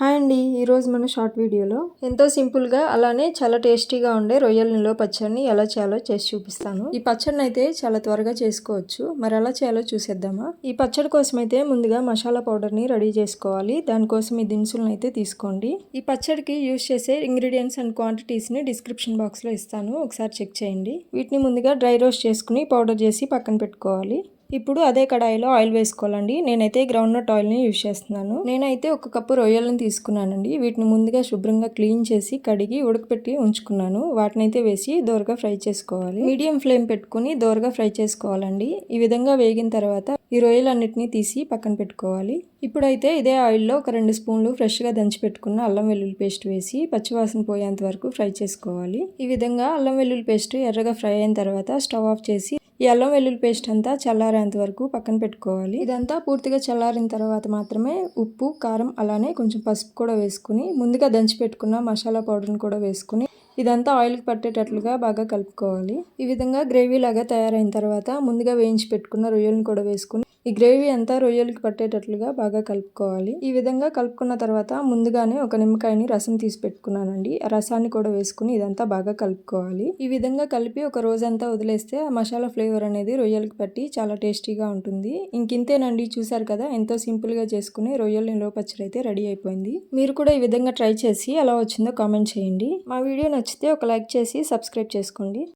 Hi అండి ఈరోజు మన షార్ట్ వీడియోలో ఎంతో సింపుల్గా అలానే చాలా టేస్టీగా ఉండే రొయ్యల నిల్వ పచ్చడిని ఎలా చేయాలో చేసి చూపిస్తాను. ఈ పచ్చడిని అయితే చాలా త్వరగా చేసుకోవచ్చు. మరి ఎలా చేయాలో చూసేద్దామా? ఈ పచ్చడి కోసం అయితే ముందుగా మసాలా పౌడర్ని రెడీ చేసుకోవాలి. దానికోసం ఈ దినుసులను అయితే తీసుకోండి. ఈ పచ్చడికి యూజ్ చేసే ఇంగ్రీడియంట్స్ అండ్ క్వాంటిటీస్ని డిస్క్రిప్షన్ బాక్స్లో ఇస్తాను. ఒకసారి చెక్ చేయండి. వీటిని ముందుగా డ్రై రోస్ట్ చేసుకుని పౌడర్ చేసి పక్కన పెట్టుకోవాలి. ఇప్పుడు అదే కడాయిలో ఆయిల్ వేసుకోవాలండి. నేనైతే గ్రౌండ్ నట్ ఆయిల్ని యూజ్ చేస్తున్నాను. నేనైతే ఒక కప్పు రొయ్యలను తీసుకున్నానండి. వీటిని ముందుగా శుభ్రంగా క్లీన్ చేసి కడిగి ఉడకపెట్టి ఉంచుకున్నాను. వాటిని అయితే వేసి దోరగా ఫ్రై చేసుకోవాలి. మీడియం ఫ్లేమ్ పెట్టుకుని దోరగా ఫ్రై చేసుకోవాలండి. ఈ విధంగా వేగిన తర్వాత ఈ రొయ్యలన్నిటిని తీసి పక్కన పెట్టుకోవాలి. ఇప్పుడైతే ఇదే ఆయిల్లో ఒక రెండు స్పూన్లు ఫ్రెష్గా దంచి పెట్టుకున్న అల్లం వెల్లుల్లి పేస్ట్ వేసి పచ్చివాసన పోయేంత వరకు ఫ్రై చేసుకోవాలి. ఈ విధంగా అల్లం వెల్లుల్లి పేస్ట్ ఎర్రగా ఫ్రై అయిన తర్వాత స్టవ్ ఆఫ్ చేసి ఈ అల్లం వెల్లుల్లి పేస్ట్ అంతా చల్లారేంత వరకు పక్కన పెట్టుకోవాలి. ఇదంతా పూర్తిగా చల్లారిన తర్వాత మాత్రమే ఉప్పు కారం అలానే కొంచెం పసుపు కూడా వేసుకుని ముందుగా దంచి పెట్టుకున్న మసాలా పౌడర్ని కూడా వేసుకుని ఇదంతా ఆయిల్కి పట్టేటట్లుగా బాగా కలుపుకోవాలి. ఈ విధంగా గ్రేవీ లాగా తయారైన తర్వాత ముందుగా వేయించి పెట్టుకున్న రొయ్యలను కూడా వేసుకుని ఈ గ్రేవీ అంతా రొయ్యలకి పట్టేటట్లుగా బాగా కలుపుకోవాలి. ఈ విధంగా కలుపుకున్న తర్వాత ముందుగానే ఒక నిమ్మకాయని రసం తీసి పెట్టుకున్నానండి. ఆ రసాన్ని కూడా వేసుకుని ఇదంతా బాగా కలుపుకోవాలి. ఈ విధంగా కలిపి ఒక రోజంతా వదిలేస్తే ఆ మసాలా ఫ్లేవర్ అనేది రొయ్యలకి పట్టి చాలా టేస్టీగా ఉంటుంది. ఇంకింతేనండి చూసారు కదా ఎంతో సింపుల్గా చేసుకుని రొయ్యల నిల్వ పచ్చడి అయితే రెడీ అయిపోయింది. మీరు కూడా ఈ విధంగా ట్రై చేసి ఎలా వచ్చిందో కామెంట్ చేయండి. మా వీడియో నచ్చితే ఒక లైక్ చేసి సబ్స్క్రైబ్ చేసుకోండి.